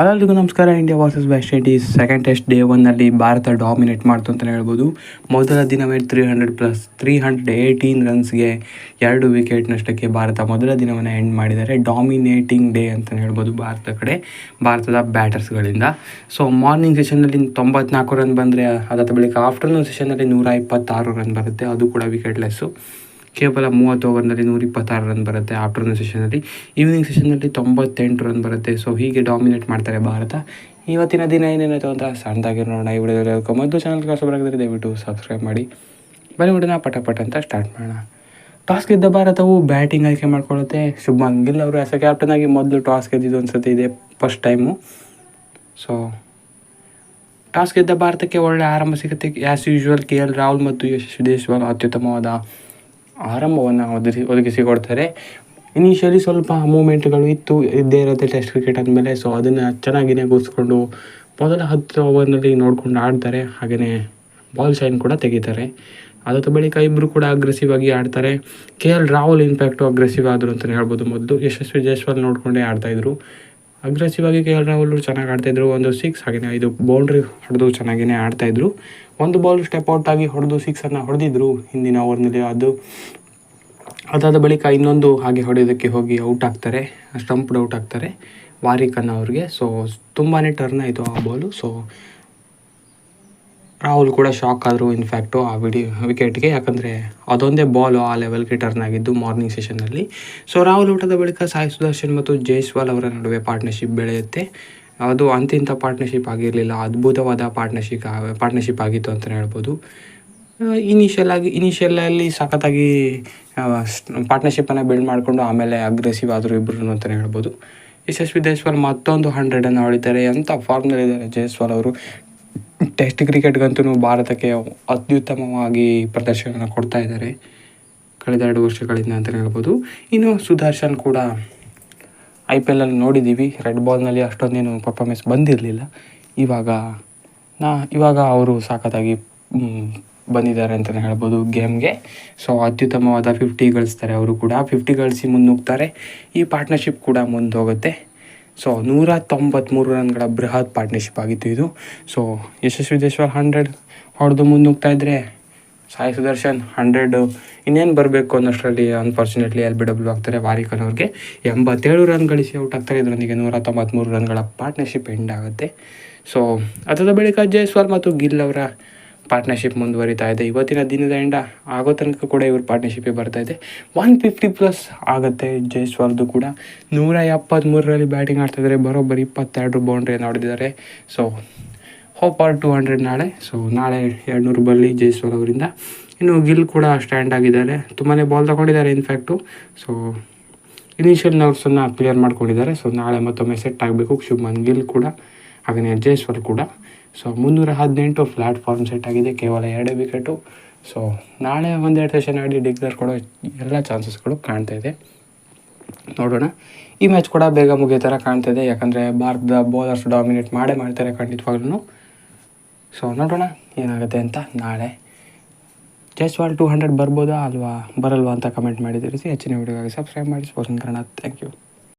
ಎಲ್ಲರಿಗೂ ನಮಸ್ಕಾರ. India versus West Indies second test day ಒನ್ನಲ್ಲಿ ಭಾರತ ಡಾಮಿನೇಟ್ ಮಾಡ್ತು ಅಂತಲೇ ಹೇಳ್ಬೋದು. ಮೊದಲ ದಿನವೇ three hundred plus three hundred eighteen ರನ್ಸ್ಗೆ ಎರಡು ವಿಕೆಟ್ ನಷ್ಟಕ್ಕೆ ಭಾರತ ಮೊದಲ ದಿನವನ್ನು ಎಂಡ್ ಮಾಡಿದ್ದಾರೆ. ಡಾಮಿನೇಟಿಂಗ್ ಡೇ ಅಂತಲೇ ಹೇಳ್ಬೋದು ಭಾರತ ಕಡೆ, ಭಾರತದ ಬ್ಯಾಟರ್ಸ್ಗಳಿಂದ ಸೊ ಮಾರ್ನಿಂಗ್ ಸೆಷನ್ನಲ್ಲಿ ತೊಂಬತ್ನಾಲ್ಕು ರನ್ ಬಂದರೆ, ಅದಾದ ಬಳಿಕ ಆಫ್ಟರ್ನೂನ್ ಸೆಷನ್ನಲ್ಲಿ ನೂರ ಇಪ್ಪತ್ತಾರು ರನ್ ಬರುತ್ತೆ. ಅದು ಕೂಡ ವಿಕೆಟ್ಲೆಸ್ಸು ಕೇವಲ ಮೂವತ್ತು ಓವರ್ನಲ್ಲಿ ನೂರ ಇಪ್ಪತ್ತಾರು ರನ್ ಬರುತ್ತೆ ಆಫ್ಟರ್ನೂನ್ ಸೆಷನಲ್ಲಿ ಈವ್ನಿಂಗ್ ಸೆಷನಲ್ಲಿ ತೊಂಬತ್ತೆಂಟು ರನ್ ಬರುತ್ತೆ ಸೊ ಹೀಗೆ ಡಾಮಿನೇಟ್ ಮಾಡ್ತಾರೆ ಭಾರತ ಇವತ್ತಿನ ದಿನ ಏನೇನಾಯಿತು ಅಂತ ಸಣ್ಣದಾಗಿ ನೋಡೋಣ ಈ ವಿಡಿಯೋದಲ್ಲಿ ಮೊದಲು ಚಾನಲ್ ಹೊಸಬರಾಗಿದ್ದರೆ ದಯವಿಟ್ಟು ಸಬ್ಸ್ಕ್ರೈಬ್ ಮಾಡಿ ಬನ್ನಿ ವಿಡಿಯೋನ ಪಟ ಪಟ ಅಂತ ಸ್ಟಾರ್ಟ್ ಮಾಡೋಣ ಟಾಸ್ ಗೆದ್ದ ಭಾರತವು ಬ್ಯಾಟಿಂಗ್ ಆಯ್ಕೆ ಮಾಡ್ಕೊಳ್ಳುತ್ತೆ ಶುಭ್ಮನ್ ಗಿಲ್ ಅವರು ಎ ಕ್ಯಾಪ್ಟನ್ ಆಗಿ ಮೊದಲು ಟಾಸ್ ಗೆದ್ದಿದ್ದು ಅನ್ಸುತ್ತೆ ಇದೆ ಫಸ್ಟ್ ಟೈಮು ಸೊ ಟಾಸ್ ಗೆದ್ದ ಭಾರತಕ್ಕೆ ಒಳ್ಳೆ ಆರಂಭ ಸಿಗುತ್ತೆ as usual K L Rahul ಮತ್ತು ಯಶಸ್ವಿ ದೇಶ್ವಾಲ್ ಅತ್ಯುತ್ತಮವಾದ ಆರಂಭವನ್ನು ಒದಗಿಸಿ ಒದಗಿಸಿಕೊಡ್ತಾರೆ. ಇನಿಷಿಯಲಿ ಸ್ವಲ್ಪ ಮೂಮೆಂಟ್ಗಳು ಇತ್ತು, ಇದ್ದೇ ಇರುತ್ತೆ ಟೆಸ್ಟ್ ಕ್ರಿಕೆಟ್ ಅಂದಮೇಲೆ ಸೊ ಅದನ್ನು ಚೆನ್ನಾಗಿಯೇ ಕೂರಿಸ್ಕೊಂಡು, ಮೊದಲ ಹತ್ತು ಓವರ್ನಲ್ಲಿ ನೋಡ್ಕೊಂಡು ಆಡ್ತಾರೆ. ಹಾಗೆಯೇ ಬಾಲ್ ಶೈನ್ ಕೂಡ ತೆಗಿತಾರೆ. ಅದಾದ ಬಳಿಕ ಇಬ್ಬರು ಕೂಡ ಅಗ್ರೆಸಿವ್ ಆಗಿ ಆಡ್ತಾರೆ. K L Rahul in fact aggressive ಆದರು ಅಂತಲೇ ಹೇಳ್ಬೋದು ಮೊದಲು. ಯಶಸ್ವಿ ಜೈಸ್ವಾಲ್ ನೋಡಿಕೊಂಡೇ ಆಡ್ತಾಯಿದ್ರು ಅಗ್ರೆಸಿವ್ ಆಗಿ ಕೆ ಎಲ್ ರಾಹುಲ್ ಚೆನ್ನಾಗಿ ಆಡ್ತಾಯಿದ್ರು ಒಂದು ಸಿಕ್ಸ್ ಹಾಗೆಯೇ ಇದು ಬೌಂಡ್ರಿ ಹೊಡೆದು ಚೆನ್ನಾಗಿಯೇ ಆಡ್ತಾಯಿದ್ರು ಒಂದು ಬಾಲ್ ಸ್ಟೆಪ್ ಔಟ್ ಆಗಿ ಹೊಡೆದು ಸಿಕ್ಸನ್ನು ಹೊಡೆದಿದ್ರು ಹಿಂದಿನ ಓವರ್ನಲ್ಲಿ ಅದು, ಅದಾದ ಬಳಿಕ ಇನ್ನೊಂದು ಹಾಗೆ ಹೊಡೆಯೋದಕ್ಕೆ ಹೋಗಿ ಔಟ್ ಆಗ್ತಾರೆ. ಸ್ಟಂಪ್ಡ್ ಔಟ್ ಆಗ್ತಾರೆ ವಾರಿಕನ್ನ ಅವ್ರಿಗೆ. ಸೊ ತುಂಬಾ ಟರ್ನ್ ಆಯಿತು ಆ ಬಾಲು ಸೊ ರಾಹುಲ್ ಕೂಡ ಶಾಕ್ ಆದರು ಇನ್ಫ್ಯಾಕ್ಟು ಆ ವಿಡಿಯೋ ವಿಕೆಟ್ಗೆ ಯಾಕಂದರೆ ಅದೊಂದೇ ಬಾಲು ಆ ಲೆವೆಲ್ಗೆ ಟರ್ನ್ ಆಗಿದ್ದು ಮಾರ್ನಿಂಗ್ ಸೆಷನ್ನಲ್ಲಿ ಸೊ ರಾಹುಲ್ ಊಟದ ಬಳಿಕ ಸಾಯಿ ಸುದರ್ಶನ್ ಮತ್ತು ಜೈಸ್ವಾಲ್ ಅವರ ನಡುವೆ ಪಾರ್ಟ್ನರ್ಶಿಪ್ ಬೆಳೆಯುತ್ತೆ. ಅದು ಅಂತಿಂಥ ಪಾರ್ಟ್ನರ್ಶಿಪ್ ಆಗಿರಲಿಲ್ಲ, ಅದ್ಭುತವಾದ ಪಾರ್ಟ್ನರ್ಶಿಪ್ ಪಾರ್ಟ್ನರ್ಶಿಪ್ ಆಗಿತ್ತು ಅಂತಲೇ ಹೇಳ್ಬೋದು. ಇನಿಷಿಯಲ್ ಆಗಿ ಇನಿಷಿಯಲಲ್ಲಿ ಸಖತ್ತಾಗಿ ಪಾರ್ಟ್ನರ್ಶಿಪ್ಪನ್ನು ಬಿಲ್ಡ್ ಮಾಡಿಕೊಂಡು ಆಮೇಲೆ ಅಗ್ರೆಸಿವ್ ಆದರು ಇಬ್ಬರು ಅಂತಲೇ ಹೇಳ್ಬೋದು. ಯಶಸ್ವಿ ಜೈಸ್ವಾಲ್ ಮತ್ತೊಂದು ಹಂಡ್ರೆಡನ್ನು ಹೊಡಿತಾರೆ ಎಂಥ ಫಾರ್ಮ್ನಲ್ಲಿದ್ದಾರೆ ಜೈಸ್ವಾಲ್ ಅವರು? ಟೆಸ್ಟ್ ಕ್ರಿಕೆಟ್ಗಂತೂ ಭಾರತಕ್ಕೆ ಅತ್ಯುತ್ತಮವಾಗಿ ಪ್ರದರ್ಶನ ಕೊಡ್ತಾ ಇದ್ದಾರೆ. ಕಳೆದ ಎರಡು ವರ್ಷಗಳಿಂದ ಅಂತಲೇ ಹೇಳ್ಬೋದು. ಇನ್ನು ಸುದರ್ಶನ್ ಕೂಡ ಐ ಪಿ ಎಲ್ಲಲ್ಲಿ ನೋಡಿದ್ದೀವಿ ರೆಡ್ ಬಾಲ್ನಲ್ಲಿ ಅಷ್ಟೊಂದೇನು ಪರ್ಫಾರ್ಮೆನ್ಸ್ ಬಂದಿರಲಿಲ್ಲ. ಇವಾಗ ನಾ, ಇವಾಗ ಅವರು ಸಾಕತ್ತಾಗಿ ಬಂದಿದ್ದಾರೆ ಅಂತಲೇ ಹೇಳ್ಬೋದು ಗೇಮ್ಗೆ ಸೊ ಅತ್ಯುತ್ತಮವಾದ ಫಿಫ್ಟಿ ಗಳಿಸ್ತಾರೆ ಅವರು ಕೂಡ. ಫಿಫ್ಟಿ ಗಳಿಸಿ ಮುನ್ನುಗ್ತಾರೆ. ಈ ಪಾರ್ಟ್ನರ್ಶಿಪ್ ಕೂಡ ಮುಂದೆ ಹೋಗುತ್ತೆ ಸೊ ನೂರ ತೊಂಬತ್ತ್ಮೂರು ರನ್ಗಳ ಬೃಹತ್ ಪಾರ್ಟ್ನರ್ಶಿಪ್ ಆಗಿತ್ತು ಇದು. ಸೊ ಯಶಸ್ವಿ ದೇಶ್ವರ್ ಹಂಡ್ರೆಡ್ ಹೊಡೆದು ಮುನ್ನುಗ್ತಾ ಇದ್ದರೆ ಸಾಯಿ ಸುದರ್ಶನ್ ಹಂಡ್ರೆಡು ಇನ್ನೇನು ಬರಬೇಕು ಅನ್ನೋಷ್ಟರಲ್ಲಿ ಅನ್ಫಾರ್ಚುನೇಟ್ಲಿ ಎಲ್ ಬಿ ಡಬ್ಲ್ಯೂ ಆಗ್ತಾರೆ. ವಾರಿಕನ್ ಅವ್ರಿಗೆ ಎಂಬತ್ತೇಳು ರನ್ ಗಳಿಸಿ ಔಟ್ ಆಗ್ತಾರೆ. ಇದರೊಂದಿಗೆ ನೂರ ತೊಂಬತ್ತ್ಮೂರು ರನ್ಗಳ ಪಾರ್ಟ್ನರ್ಶಿಪ್ ಎಂಡ್ ಆಗುತ್ತೆ. ಸೊ ಅದಾದ ಬಳಿಕ ಜೈಸ್ವಾಲ್ ಮತ್ತು ಗಿಲ್ ಅವರ ಪಾರ್ಟ್ನರ್ಶಿಪ್ ಮುಂದುವರಿತಾ ಇದೆ. ಇವತ್ತಿನ ದಿನದ ಎಂಡ ಆಗೋ ತನಕ ಕೂಡ ಇವ್ರ ಪಾರ್ಟ್ನರ್ಶಿಪ್ಗೆ ಬರ್ತಾ ಇದೆ. ಒನ್ ಫಿಫ್ಟಿ ಪ್ಲಸ್ ಆಗುತ್ತೆ. ಜೈಸ್ವಾಲ್ದು ಕೂಡ ನೂರ ಎಪ್ಪತ್ತ್ಮೂರರಲ್ಲಿ ಬ್ಯಾಟಿಂಗ್ ಆಡ್ತಿದ್ದಾರೆ ಬರೋಬ್ಬರಿ ಇಪ್ಪತ್ತೆರಡು ಬೌಂಡ್ರಿಯನ್ನು ಹೊಡೆದಿದ್ದಾರೆ. So hope are two hundred ನಾಳೆ. ಸೊ ನಾಳೆ ಎರಡುನೂರು ಬರಲಿ ಜೈಸ್ವಾಲ್ ಅವರಿಂದ. ಇನ್ನು ಗಿಲ್ ಕೂಡ ಸ್ಟ್ಯಾಂಡ್ ಆಗಿದ್ದಾರೆ. ತುಂಬಾ ಬಾಲ್ ತಗೊಂಡಿದ್ದಾರೆ ಇನ್ಫ್ಯಾಕ್ಟು ಸೊ ಇನಿಷಿಯಲ್ ನರ್ಸನ್ನು ಕ್ಲಿಯರ್ ಮಾಡ್ಕೊಂಡಿದ್ದಾರೆ. ಸೊ ನಾಳೆ ಮತ್ತೊಮ್ಮೆ ಸೆಟ್ ಆಗಬೇಕು. ಶುಭಮನ್ ಗಿಲ್ ಕೂಡ ಹಾಗೆಯೇ ಜೈಸ್ವಾಲ್ ಕೂಡ. ಸೊ ಮುನ್ನೂರ ಹದಿನೆಂಟು ಪ್ಲ್ಯಾಟ್ಫಾರ್ಮ್ ಸೆಟ್ ಆಗಿದೆ, ಕೇವಲ ಎರಡೇ ವಿಕೆಟು ಸೊ ನಾಳೆ ಒಂದೆರಡು ಸೆಷನ್ ಆಡಿ ಡಿಕ್ಲೇರ್ ಕೊಡೋ ಎಲ್ಲ ಚಾನ್ಸಸ್ಗಳು ಕಾಣ್ತಾ ಇದೆ. ನೋಡೋಣ. ಈ ಮ್ಯಾಚ್ ಕೂಡ ಬೇಗ ಮುಗಿಯೋ ಥರ ಕಾಣ್ತಾ ಇದೆ, ಯಾಕಂದರೆ ಭಾರತದ ಬೌಲರ್ಸ್ ಡಾಮಿನೇಟ್ ಮಾಡೇ ಮಾಡ್ತಾರೆ ಖಂಡಿತವಾಗ್ಲೂ ಸೊ ನೋಡೋಣ ಏನಾಗುತ್ತೆ ಅಂತ ನಾಳೆ. ಜೈಸ್ವಾಲ್ ಟು ಹಂಡ್ರೆಡ್ ಬರ್ಬೋದಾ ಅಲ್ವಾ? ಬರಲ್ವಾ ಅಂತ ಕಮೆಂಟ್ ಮಾಡಿ ಹೆಚ್ಚಿನ ವೀಡಿಯೋಗಾಗಿ ಸಬ್ಸ್ಕ್ರೈಬ್ ಮಾಡಿ. Sports Kannada thank you